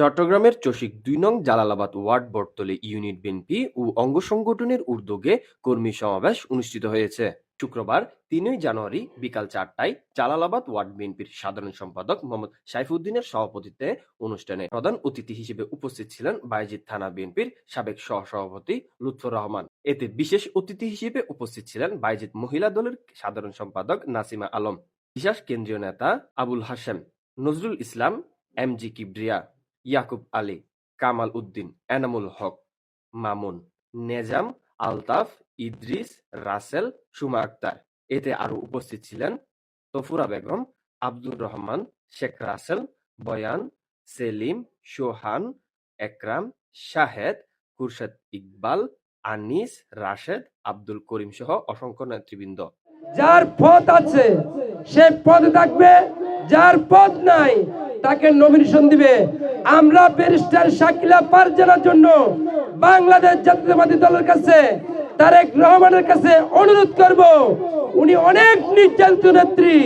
চট্টগ্রামের চসিক দুই নং Jalalabad ward Battali unit BNP ও অঙ্গ সংগঠনের উদ্যোগে কর্মী সমাবেশ অনুষ্ঠিত হয়েছে। শুক্রবার, তিনই জানুয়ারি বিকাল চারটায় জালালাবাদ ওয়ার্ড বিএনপির সাধারণ সম্পাদক মোহাম্মদ সাইফুদ্দিনের সভাপতিত্বে অনুষ্ঠানে প্রধান অতিথি হিসেবে উপস্থিত ছিলেন বাইজিদ থানা বিএনপির সাবেক সহসভাপতি লুৎফর রহমান। এতে বিশেষ অতিথি হিসেবে উপস্থিত ছিলেন বাইজিদ মহিলা দলের সাধারণ সম্পাদক নাসিমা আলম বিশ্বাস কেন্দ্রীয় নেতা আবুল হাসেম নজরুল ইসলাম, এম জি কিবরিয়া ইয়াকুব আলী, কামাল উদ্দিন, এনামুল হক, মামুন, নেজাম, আলতাফ, ইদ্রিস, রাসেল, সুমা আক্তার। এতে আরও উপস্থিত ছিলেন তফুরা বেগম, আব্দুর রহমান, শেখ রাসেল, বয়ান, সেলিম সোহান একরাম, শাহেদ, খুরশেদ ইকবাল, আনিস, রাশেদ, আব্দুল করিম সহ অসংখ্য নেতৃবৃন্দ। যার পথ আছে, সে পদে থাকবে, যার পথ নাই তাকে নমিনেশন দিবে। আমরা ব্যারিস্টার শাকিলা পারজানার জন্য বাংলাদেশ জাতীয়তাবাদী দলের কাছে তারেক রহমানের কাছে অনুরোধ করব। উনি অনেক নির্যাতিত নেত্রী।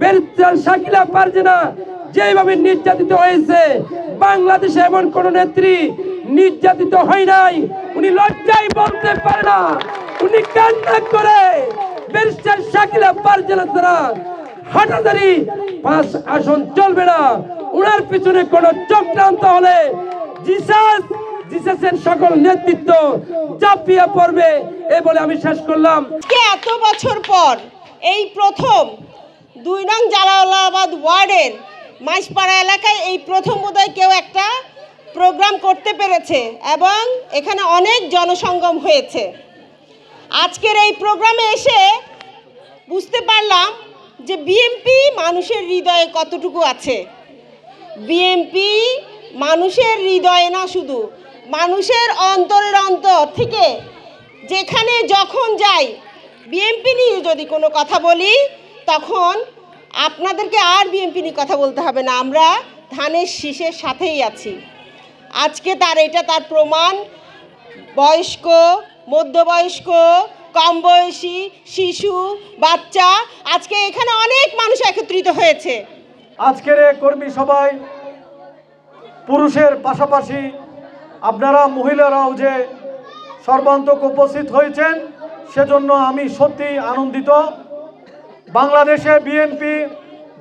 ব্যারিস্টার শাকিলা পারজানা যেভাবে নির্যাতিত হয়েছে, বাংলাদেশে এমন কোন নেত্রী নির্যাতিত হয় নাই। উনি লজ্জায় বলতে পারে না। উনি কান্না করে। ব্যারিস্টার শাকিলা পারজানা তারা হাঁটাদারি পাঁচ আসন চলবে না। উনার পিছনে কোন চক্রান্ত হলে জিসাস, জিসাসের সকল নেতৃত্ব চাপিয়ে পড়বে, এ বলে আমি শেষ করলাম। এত বছর পর এই প্রথম দুই নং জালালাবাদ ওয়ার্ডের মাইসপাড়া এলাকায় এই প্রথম বোধহয় কেউ একটা প্রোগ্রাম করতে পেরেছে এবং এখানে অনেক জনসঙ্গম হয়েছে। আজকের এই প্রোগ্রামে এসে বুঝতে পারলাম যে বিএমপি মানুষের হৃদয়ে কতটুকু আছে। বিএমপি মানুষের হৃদয়ে না শুধু, মানুষের অন্তরের অন্তর থেকে যেখানে যখন যাই বিএমপি নিয়ে যদি কোনো কথা বলি, তখন আপনাদেরকে আর বিএমপি নিয়ে কথা বলতে হবে না। আমরা ধানের শীষের সাথেই আছি। আজকে তার এটা তার প্রমাণ। বয়স্ক, মধ্যবয়স্ক কম বয়সী শিশু, বাচ্চা, আজকে এখানে অনেক মানুষ একত্রিত হয়েছে। আজকের এই কর্মী সভায় পুরুষের পাশাপাশি আপনারা মহিলারাও যে সর্বান্তক উপস্থিত হয়েছেন, সেজন্য আমি সত্যি আনন্দিত। বাংলাদেশে বিএনপি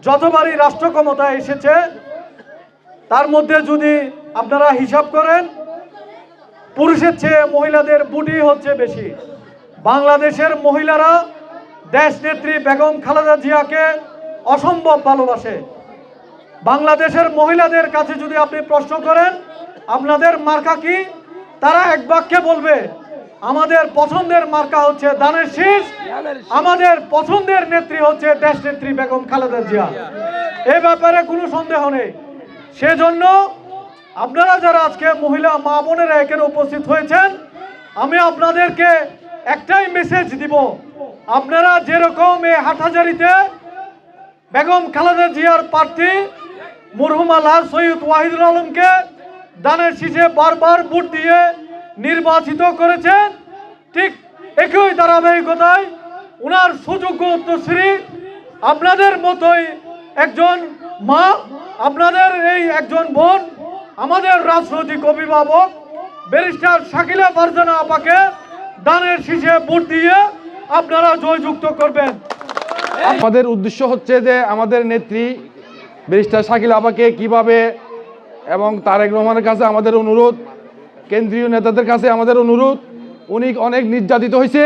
যতবারই রাষ্ট্র ক্ষমতায় এসেছে, তার মধ্যে যদি আপনারা হিসাব করেন, পুরুষের চেয়ে মহিলাদের বুটি হচ্ছে বেশি। বাংলাদেশের মহিলারা দেশনেত্রী বেগম খালেদা জিয়াকে অসম্ভব ভালোবাসে। বাংলাদেশের মহিলাদের কাছে যদি আপনি প্রশ্ন করেন, আপনাদের মার্কা কি? তারা এক বাক্যে বলবে, আমাদের পছন্দের মার্কা হচ্ছে দানের শীষ, আমাদের পছন্দের নেত্রী হচ্ছে দেশ নেত্রী বেগম খালেদা জিয়া। এ ব্যাপারে কোনো সন্দেহ নেই। সেজন্য আপনারা যারা আজকে মহিলা মা বোনেরা এখানে উপস্থিত হয়েছেন, আমি আপনাদেরকে একটাই মেসেজ দিব। আপনারা যেরকম এই হাটহাজারিতে বেগম খালেদা জিয়ার প্রার্থী মরহুমা লাল সৈয়দ ওয়াহিদুল আলমকে দানের শীষে বারবার ভোট দিয়ে নির্বাচিত করেছেন। ঠিক একই ধারাবাহিকতায় ওনার সুযোগ্য উত্তরশ্রী আপনাদের মতোই একজন মা, আপনাদের এই একজন বোন, আমাদের রাজনৈতিক অভিভাবক, ব্যারিস্টার শাকিলা ফারজানা আপাকে দানের শীষে ভোট দিয়ে আপনারা জয়যুক্ত করবেন। আমাদের উদ্দেশ্য হচ্ছে যে আমাদের নেত্রী ব্যারিস্টার শাকিল আবাকে কীভাবে এবং তারেক রহমানের কাছে আমাদের অনুরোধ, কেন্দ্রীয় নেতাদের কাছে আমাদের অনুরোধ, উনি অনেক নির্যাতিত হয়েছে,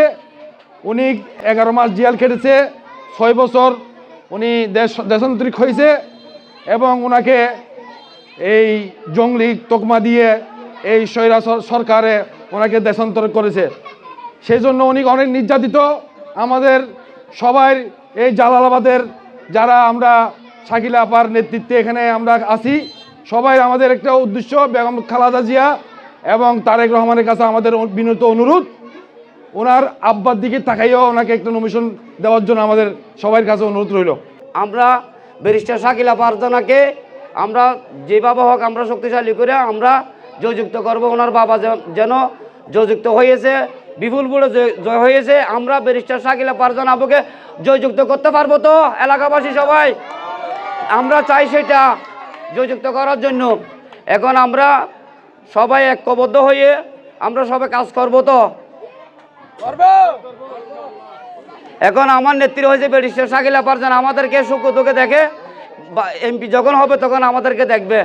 উনি এগারো মাস জিয়াল খেটেছে, ছয় বছর উনি দেশ, দেশান্তরিক হয়েছে এবং ওনাকে এই জঙ্গলি তোকমা দিয়ে এই স্বৈরা সরকারে ওনাকে দেশান্তর করেছে। সেই জন্য উনি অনেক নির্যাতিত। আমাদের সবাই এই জালালাবাদের, যারা আমরা শাকিলা আপার নেতৃত্বে এখানে আমরা আছি। সবাই আমাদের একটা উদ্দেশ্য, বেগম খালাদা জিয়া এবং তারেক রহমানের কাছে আমাদের বিনত অনুরোধ। ওনার আব্বার দিকে তাকাইও ওনাকে একটা নমিশন দেওয়ার জন্য আমাদের সবার কাছে অনুরোধ রইল। আমরা ব্যারিস্টার শাকিলা পারদনাকে আমরা যেভাবে হোক আমরা শক্তিশালী করে আমরা জয়যুক্ত করব। ওনার বাবা যেন জয়যুক্ত হয়েছে বিপুল বুড়ো জয় হয়েছে আমরা ব্যারিস্টার শাকিলা পারদন আবুকে জয়যুক্ত করতে পারব তো? এলাকাবাসী সবাই আমরা চাই সেটা জয়যুক্ত করার জন্য। এখন আমরা সবাই ঐক্যবদ্ধ হয়ে আমরা সবাই কাজ করব তো। এখন আমার নেত্রী হয়েছে ব্যারিস্টার শাকিলা পারজান আমাদেরকে সুখ দুঃখে দেখে এমপি যখন হবে তখন আমাদেরকে দেখবে।